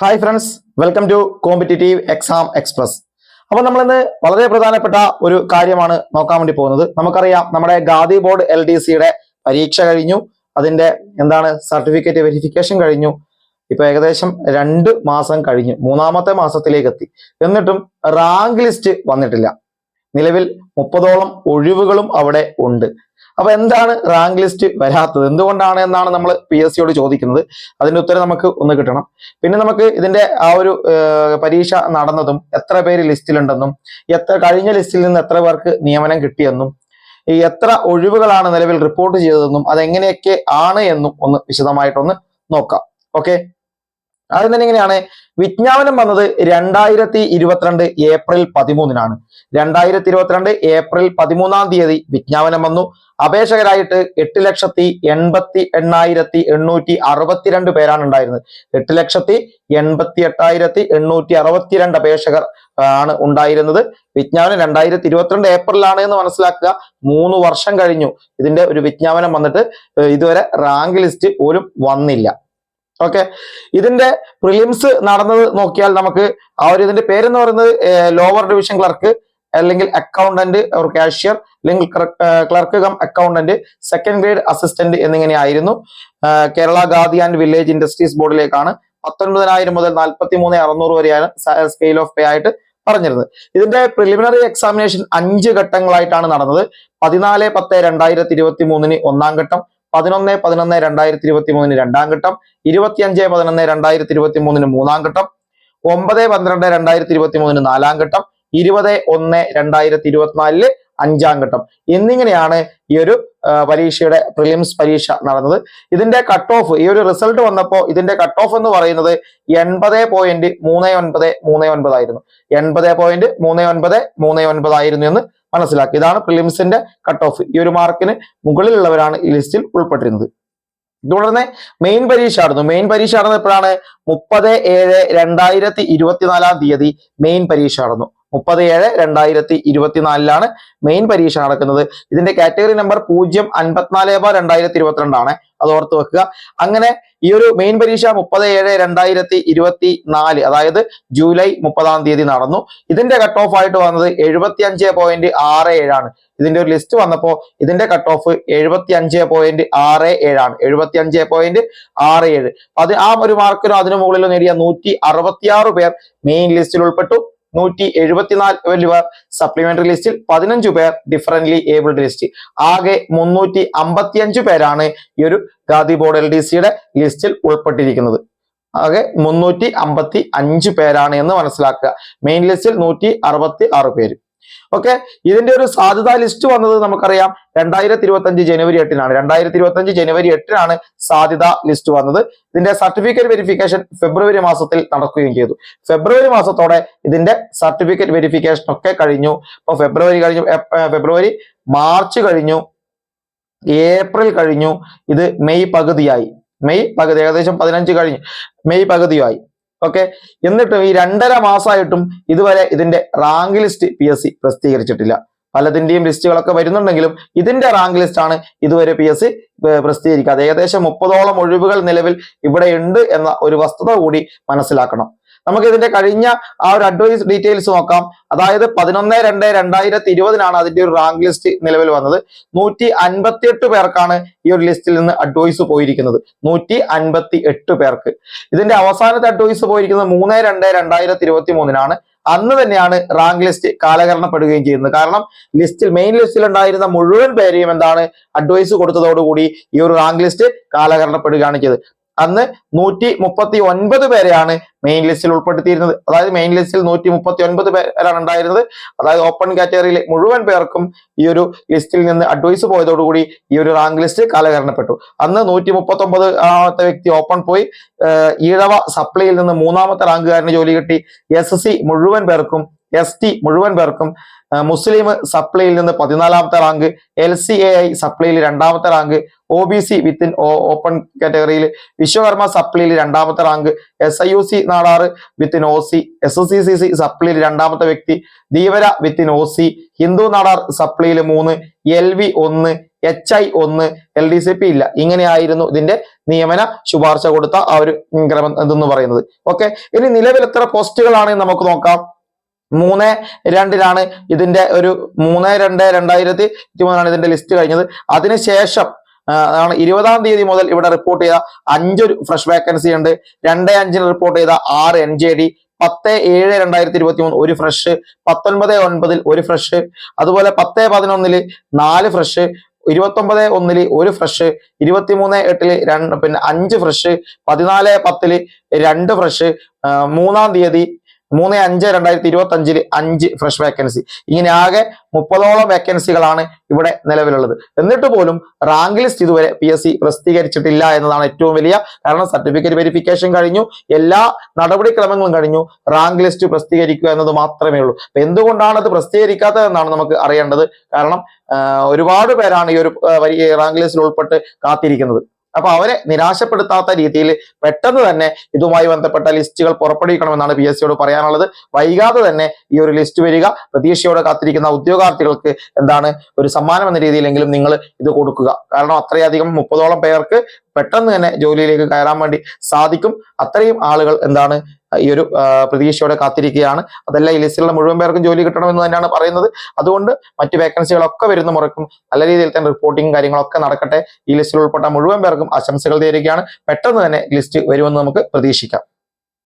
Hi friends welcome to competitive exam express അപ്പോൾ നമ്മളിന്ന് വളരെ പ്രധാനപ്പെട്ട ഒരു കാര്യമാണ് നോക്കാൻ വേണ്ടി പോകുന്നത്. നമുക്കറിയാം നമ്മുടെ ഗാദി ബോർഡ് എൽ ഡി സിയുടെ പരീക്ഷ കഴിഞ്ഞു. അതിന്റെ എന്താണ് സർട്ടിഫിക്കറ്റ് വെരിഫിക്കേഷൻ കഴിഞ്ഞു. ഇപ്പൊ ഏകദേശം രണ്ട് മാസം കഴിഞ്ഞു. മൂന്നാമത്തെ മാസത്തിലേക്ക് എത്തി എന്നിട്ടും റാങ്ക് ലിസ്റ്റ് വന്നിട്ടില്ല. നിലവിൽ മുപ്പതോളം ഒഴിവുകളും അവിടെ ഉണ്ട്. അപ്പൊ എന്താണ് റാങ്ക് ലിസ്റ്റ് വരാത്തത്? എന്തുകൊണ്ടാണ് എന്നാണ് നമ്മൾ പി എസ് സിയോട് ചോദിക്കുന്നത്. അതിന്റെ ഉത്തരം നമുക്ക് ഒന്ന് കിട്ടണം. പിന്നെ നമുക്ക് ഇതിന്റെ ആ ഒരു പരീക്ഷ നടന്നതും എത്ര പേര് ലിസ്റ്റിലുണ്ടെന്നും എത്ര കഴിഞ്ഞ ലിസ്റ്റിൽ നിന്ന് എത്ര പേർക്ക് നിയമനം കിട്ടിയെന്നും ഈ എത്ര ഒഴിവുകളാണ് നിലവിൽ റിപ്പോർട്ട് ചെയ്തതെന്നും അതെങ്ങനെയൊക്കെ ആണ് എന്നും ഒന്ന് വിശദമായിട്ടൊന്ന് നോക്കാം. ഓക്കെ ആദ്യം തന്നെ എങ്ങനെയാണ്? വിജ്ഞാപനം വന്നത് രണ്ടായിരത്തി ഇരുപത്തിരണ്ട് ഏപ്രിൽ പതിമൂന്നിനാണ്. രണ്ടായിരത്തി ഇരുപത്തിരണ്ട് ഏപ്രിൽ പതിമൂന്നാം തീയതി വിജ്ഞാപനം വന്നു. അപേക്ഷകരായിട്ട് എട്ട് ലക്ഷത്തി എൺപത്തി എണ്ണായിരത്തി എണ്ണൂറ്റി അറുപത്തിരണ്ട് പേരാണ് ഉണ്ടായിരുന്നത്. എട്ട് ലക്ഷത്തി എൺപത്തി എട്ടായിരത്തി എണ്ണൂറ്റി അറുപത്തിരണ്ട് അപേക്ഷകർ ആണ് ഉണ്ടായിരുന്നത്. വിജ്ഞാപനം രണ്ടായിരത്തി ഇരുപത്തിരണ്ട് ഏപ്രിലാണ് എന്ന് മനസ്സിലാക്കുക. മൂന്ന് വർഷം കഴിഞ്ഞു ഇതിന്റെ ഒരു വിജ്ഞാപനം വന്നിട്ട് ഇതുവരെ റാങ്ക് ലിസ്റ്റ് പോലും വന്നില്ല. ഓക്കെ ഇതിന്റെ പ്രിലിംസ് നടന്നത് നോക്കിയാൽ നമുക്ക് ആ ഒരു ഇതിന്റെ പേരെന്ന് പറയുന്നത് ലോവർ ഡിവിഷൻ ക്ലർക്ക് അല്ലെങ്കിൽ അക്കൗണ്ടന്റ് ഓർ കാഷ്യർ അല്ലെങ്കിൽ clerk cum accountant second grade assistant എന്നിങ്ങനെയായിരുന്നു Kerala Khadi and village industries ബോർഡിലേക്കാണ് പത്തൊൻപതിനായിരം മുതൽ നാൽപ്പത്തി മൂന്ന് അറുന്നൂറ് വരെയാണ് സ്കെയിൽ ഓഫ് പേ ആയിട്ട് പറഞ്ഞിരുന്നത്. ഇതിന്റെ പ്രിലിമിനറി എക്സാമിനേഷൻ അഞ്ച് ഘട്ടങ്ങളായിട്ടാണ് നടന്നത്. പതിനാല് പത്ത് രണ്ടായിരത്തി ഇരുപത്തി മൂന്നിന് ഒന്നാം ഘട്ടം പതിനൊന്ന് പതിനൊന്ന് രണ്ടായിരത്തി ഇരുപത്തി മൂന്നിന് രണ്ടാം ഘട്ടം ഇരുപത്തിയഞ്ച് പതിനൊന്ന് രണ്ടായിരത്തി ഇരുപത്തി മൂന്നിന് മൂന്നാം ഘട്ടം ഒമ്പത് പന്ത്രണ്ട് രണ്ടായിരത്തി ഇരുപത്തി മൂന്നിന് നാലാം ഘട്ടം ഇരുപത് ഒന്ന് രണ്ടായിരത്തി ഇരുപത്തിനാലിൽ അഞ്ചാം ഘട്ടം. എന്നിങ്ങനെയാണ് ഈ ഒരു പരീക്ഷയുടെ പ്രിലിംസ് പരീക്ഷ നടന്നത്. ഇതിന്റെ കട്ട് ഓഫ് ഈ ഒരു റിസൾട്ട് വന്നപ്പോൾ ഇതിന്റെ കട്ട് ഓഫ് എന്ന് പറയുന്നത് എൺപത് പോയിന്റ് മൂന്ന് ഒൻപത് മൂന്ന് ഒൻപതായിരുന്നു എൺപത് പോയിന്റ് മൂന്ന് ഒൻപത് മൂന്ന് ഒൻപതായിരുന്നു എന്ന് മനസ്സിലാക്കി ഇതാണ് പ്രിലിംസിന്റെ കട്ട് ഓഫ് ഈ ഒരു മാർക്കിന് മുകളിലുള്ളവരാണ് ഈ ലിസ്റ്റിൽ ഉൾപ്പെട്ടിരുന്നത്. തുടർന്ന് മെയിൻ പരീക്ഷ ആയിരുന്നു. മെയിൻ പരീക്ഷ നടന്നത് എപ്പോഴാണ്? മുപ്പത് ഏഴ് രണ്ടായിരത്തി ഇരുപത്തിനാലാം തീയതി മെയിൻ പരീക്ഷ നടന്നു മുപ്പത് ഏഴ് രണ്ടായിരത്തി ഇരുപത്തിനാലിലാണ് മെയിൻ പരീക്ഷ നടക്കുന്നത്. ഇതിന്റെ കാറ്റഗറി നമ്പർ പൂജ്യം അൻപത്തിനാല് ബാർ രണ്ടായിരത്തി ഇരുപത്തിരണ്ടാണ് അത് ഓർത്ത് വെക്കുക. അങ്ങനെ ഈ ഒരു മെയിൻ പരീക്ഷ മുപ്പത് ഏഴ് രണ്ടായിരത്തി ഇരുപത്തി നാല് അതായത് ജൂലൈ മുപ്പതാം തീയതി നടന്നു. ഇതിന്റെ കട്ട് ഓഫ് ആയിട്ട് വന്നത് എഴുപത്തി അഞ്ച് പോയിന്റ് ആറ് ഏഴാണ്. ഇതിന്റെ ഒരു ലിസ്റ്റ് വന്നപ്പോൾ ഇതിന്റെ കട്ട് ഓഫ് എഴുപത്തി അഞ്ച് പോയിന്റ് ആറ് ഏഴാണ്. എഴുപത്തി അഞ്ച് പോയിന്റ് ആറ് ഏഴ്. അത് ആ ഒരു മാർക്കിനോ അതിനു മുകളിലോ നേടിയ നൂറ്റി അറുപത്തിയാറ് പേർ മെയിൻ ലിസ്റ്റിൽ ഉൾപ്പെട്ടു. നൂറ്റി എഴുപത്തിനാല് പേർ സപ്ലിമെന്ററി ലിസ്റ്റിൽ പതിനഞ്ചു പേർ ഡിഫറന്റ്ലി ഏബിൾഡ് ലിസ്റ്റ് ആകെ മുന്നൂറ്റി അമ്പത്തിയഞ്ചു പേരാണ് ഈ ഒരു ഖാദി ബോർഡ് എൽ ഡി സിയുടെ ലിസ്റ്റിൽ ഉൾപ്പെട്ടിരിക്കുന്നത്. ആകെ മുന്നൂറ്റി അമ്പത്തി അഞ്ച് പേരാണ് എന്ന് മനസ്സിലാക്കുക. മെയിൻ ലിസ്റ്റിൽ നൂറ്റി അറുപത്തി ആറ് പേര്. ഓക്കെ ഇതിന്റെ ഒരു സാധ്യതാ ലിസ്റ്റ് വന്നത് നമുക്കറിയാം. രണ്ടായിരത്തി ഇരുപത്തി അഞ്ച് ജനുവരി എട്ടിനാണ്. രണ്ടായിരത്തി ഇരുപത്തി അഞ്ച് ജനുവരി എട്ടിനാണ് സാധ്യതാ ലിസ്റ്റ് വന്നത്. ഇതിന്റെ സർട്ടിഫിക്കറ്റ് വെരിഫിക്കേഷൻ ഫെബ്രുവരി മാസത്തിൽ നടക്കുകയും ചെയ്തു. ഫെബ്രുവരി മാസത്തോടെ ഇതിന്റെ സർട്ടിഫിക്കറ്റ് വെരിഫിക്കേഷൻ ഒക്കെ കഴിഞ്ഞു. ഇപ്പൊ ഫെബ്രുവരി കഴിഞ്ഞു ഫെബ്രുവരി മാർച്ച് കഴിഞ്ഞു ഏപ്രിൽ കഴിഞ്ഞു. ഇത് മെയ് പകുതിയായി. മെയ് പകുതി ഏകദേശം പതിനഞ്ച് കഴിഞ്ഞു. മെയ് പകുതിയായി. ഓക്കെ എന്നിട്ടും ഈ രണ്ടര മാസമായിട്ടും ഇതുവരെ ഇതിന്റെ rank list P S C പ്രസിദ്ധീകരിച്ചിട്ടില്ല. പലതിന്റെയും ലിസ്റ്റുകളൊക്കെ വരുന്നുണ്ടെങ്കിലും ഇതിന്റെ റാങ്ക് ലിസ്റ്റ് ആണ് ഇതുവരെ പി എസ് സി പ്രസിദ്ധീകരിക്കാതെ ഏകദേശം മുപ്പതോളം ഒഴിവുകൾ നിലവിൽ ഇവിടെ ഉണ്ട് എന്ന ഒരു വസ്തുത കൂടി മനസ്സിലാക്കണം. നമുക്ക് ഇതിന്റെ കഴിഞ്ഞ ആ ഒരു അഡ്വൈസ് ഡീറ്റെയിൽസ് നോക്കാം. അതായത് പതിനൊന്ന് രണ്ട് രണ്ടായിരത്തി ഇരുപതിനാണ് അതിന്റെ ഒരു റാങ്ക് ലിസ്റ്റ് നിലവിൽ വന്നത്. നൂറ്റി അൻപത്തി പേർക്കാണ് ഈ ഒരു ലിസ്റ്റിൽ നിന്ന് അഡ്വൈസ് പോയിരിക്കുന്നത്. നൂറ്റി അൻപത്തി എട്ട് പേർക്ക്. ഇതിന്റെ അവസാനത്തെ അഡ്വൈസ് പോയിരിക്കുന്നത് മൂന്ന് രണ്ട് രണ്ടായിരത്തി ഇരുപത്തി മൂന്നിനാണ് അന്ന് തന്നെയാണ് റാങ്ക് ലിസ്റ്റ് കാലഹരണപ്പെടുകയും ചെയ്യുന്നത്. കാരണം ലിസ്റ്റിൽ മെയിൻ ലിസ്റ്റിൽ ഉണ്ടായിരുന്ന മുഴുവൻ പേരെയും എന്താണ് അഡ്വൈസ് കൊടുത്തതോടുകൂടി ഈ ഒരു റാങ്ക് ലിസ്റ്റ് കാലഹരണപ്പെടുകയാണ് ചെയ്തത്. അന്ന് നൂറ്റി മുപ്പത്തി ഒൻപത് പേരെയാണ് മെയിൻ ലിസ്റ്റിൽ ഉൾപ്പെടുത്തിയിരുന്നത്. അതായത് മെയിൻ ലിസ്റ്റിൽ നൂറ്റി മുപ്പത്തി ഒൻപത് പേരാണ് ഉണ്ടായിരുന്നത്. അതായത് ഓപ്പൺ കാറ്റഗറിയിലെ മുഴുവൻ പേർക്കും ഈ ഒരു ലിസ്റ്റിൽ നിന്ന് അഡ്വൈസ് പോയതോടുകൂടി ഈ ഒരു റാങ്ക് ലിസ്റ്റ് കാലഹരണപ്പെട്ടു. അന്ന് നൂറ്റി മുപ്പത്തി ഒമ്പത് ആമത്തെ വ്യക്തി ഓപ്പൺ പോയി. ഈഴവ സപ്ലൈയിൽ നിന്ന് മൂന്നാമത്തെ റാങ്കുകാരന് ജോലി കിട്ടി. എസ് മുഴുവൻ പേർക്കും എസ് ടി മുഴുവൻ പേർക്കും മുസ്ലിം സപ്ലൈയിൽ നിന്ന് പതിനാലാമത്തെ rank L C A I സപ്ലൈയിൽ രണ്ടാമത്തെ rank O B C within open കാറ്റഗറിയിൽ വിശ്വകർമ്മ സപ്ലൈയിൽ രണ്ടാമത്തെ rank S I U C Nadar within O C S C C C സപ്ലൈയിൽ രണ്ടാമത്തെ വ്യക്തി Dheevara within O C Hindu Nadar സപ്ലൈയിൽ മൂന്ന് എൽ വി ഒന്ന് H I ഒന്ന് L D C P ഇല്ല. ഇങ്ങനെയായിരുന്നു ഇതിന്റെ നിയമന ശുപാർശ കൊടുത്ത ആ ഒരു ക്രമം ഇതെന്ന് പറയുന്നത്. ഓക്കെ ഇനി നിലവിൽ എത്ര പോസ്റ്റുകളാണെന്ന് നമുക്ക് നോക്കാം. മൂന്ന് രണ്ടിനാണ് ഇതിന്റെ ഒരു മൂന്ന് രണ്ട് രണ്ടായിരത്തി ഇരുപതിനാണ് ഇതിന്റെ ലിസ്റ്റ് കഴിഞ്ഞത്. അതിനുശേഷം ആണ് ഇരുപതാം തീയതി മുതൽ ഇവിടെ റിപ്പോർട്ട് ചെയ്ത അഞ്ചൊരു ഫ്രഷ് വേക്കൻസി ഉണ്ട്. രണ്ട് അഞ്ചിന് റിപ്പോർട്ട് ചെയ്ത ആറ് എൻ ജെ ഡി പത്ത് ഏഴ് രണ്ടായിരത്തി ഇരുപത്തി മൂന്ന് ഒരു ഫ്രഷ് പത്തൊൻപത് ഒൻപതിൽ ഒരു ഫ്രഷ് അതുപോലെ പത്ത് പതിനൊന്നിൽ നാല് ഫ്രഷ് ഇരുപത്തൊമ്പത് ഒന്നിൽ ഒരു ഫ്രഷ് ഇരുപത്തിമൂന്ന് എട്ടിൽ രണ്ട് പിന്നെ അഞ്ച് ഫ്രഷ് പതിനാല് പത്തിൽ രണ്ട് ഫ്രഷ് മൂന്നാം തീയതി മൂന്ന് അഞ്ച് രണ്ടായിരത്തി ഇരുപത്തി അഞ്ചിൽ അഞ്ച് ഫ്രഷ് വേക്കൻസി ഇങ്ങനെ ആകെ മുപ്പതോളം വേക്കൻസികളാണ് ഇവിടെ നിലവിലുള്ളത്. എന്നിട്ട് പോലും റാങ്ക് ലിസ്റ്റ് ഇതുവരെ പി എസ് സി പ്രസിദ്ധീകരിച്ചിട്ടില്ല എന്നതാണ് ഏറ്റവും വലിയ കാരണം. സർട്ടിഫിക്കറ്റ് വെരിഫിക്കേഷൻ കഴിഞ്ഞു. എല്ലാ നടപടിക്രമങ്ങളും കഴിഞ്ഞു. റാങ്ക് ലിസ്റ്റ് പ്രസിദ്ധീകരിക്കുക എന്നത് മാത്രമേ ഉള്ളൂ. അപ്പൊ എന്തുകൊണ്ടാണ് അത് പ്രസിദ്ധീകരിക്കാത്തത് എന്നാണ് നമുക്ക് അറിയേണ്ടത്. കാരണം ഒരുപാട് പേരാണ് ഈ ഒരു റാങ്ക് ലിസ്റ്റിൽ ഉൾപ്പെട്ട് കാത്തിരിക്കുന്നത്. അപ്പൊ അവരെ നിരാശപ്പെടുത്താത്ത രീതിയിൽ പെട്ടെന്ന് തന്നെ ഇതുമായി ബന്ധപ്പെട്ട ലിസ്റ്റുകൾ പുറപ്പെടുവിക്കണമെന്നാണ് പി എസ് സിയോട് പറയാനുള്ളത്. വൈകാതെ തന്നെ ഈ ഒരു ലിസ്റ്റ് വരിക പ്രതീക്ഷയോടെ കാത്തിരിക്കുന്ന ഉദ്യോഗാർത്ഥികൾക്ക് എന്താണ് ഒരു സമ്മാനം എന്ന രീതിയിലെങ്കിലും നിങ്ങൾ ഇത് കൊടുക്കുക. കാരണം അത്രയധികം മുപ്പതോളം പേർക്ക് പെട്ടെന്ന് തന്നെ ജോലിയിലേക്ക് കയറാൻ വേണ്ടി സാധിക്കും. അത്രയും ആളുകൾ എന്താണ് ഈ ഒരു പ്രതീക്ഷയോടെ കാത്തിരിക്കുകയാണ്. അതല്ല ഈ ലിസ്റ്റിലുള്ള മുഴുവൻ പേർക്കും ജോലി കിട്ടണമെന്ന് തന്നെയാണ് പറയുന്നത്. അതുകൊണ്ട് മറ്റ് വേക്കൻസികളൊക്കെ വരുന്ന മുറക്കും നല്ല രീതിയിൽ തന്നെ റിപ്പോർട്ടിങ്ങും കാര്യങ്ങളൊക്കെ നടക്കട്ടെ. ഈ ലിസ്റ്റിൽ ഉൾപ്പെട്ട മുഴുവൻ പേർക്കും ആശംസകൾ തീരുകയാണ് പെട്ടെന്ന് തന്നെ ലിസ്റ്റ് വരുമെന്ന് നമുക്ക് പ്രതീക്ഷിക്കാം.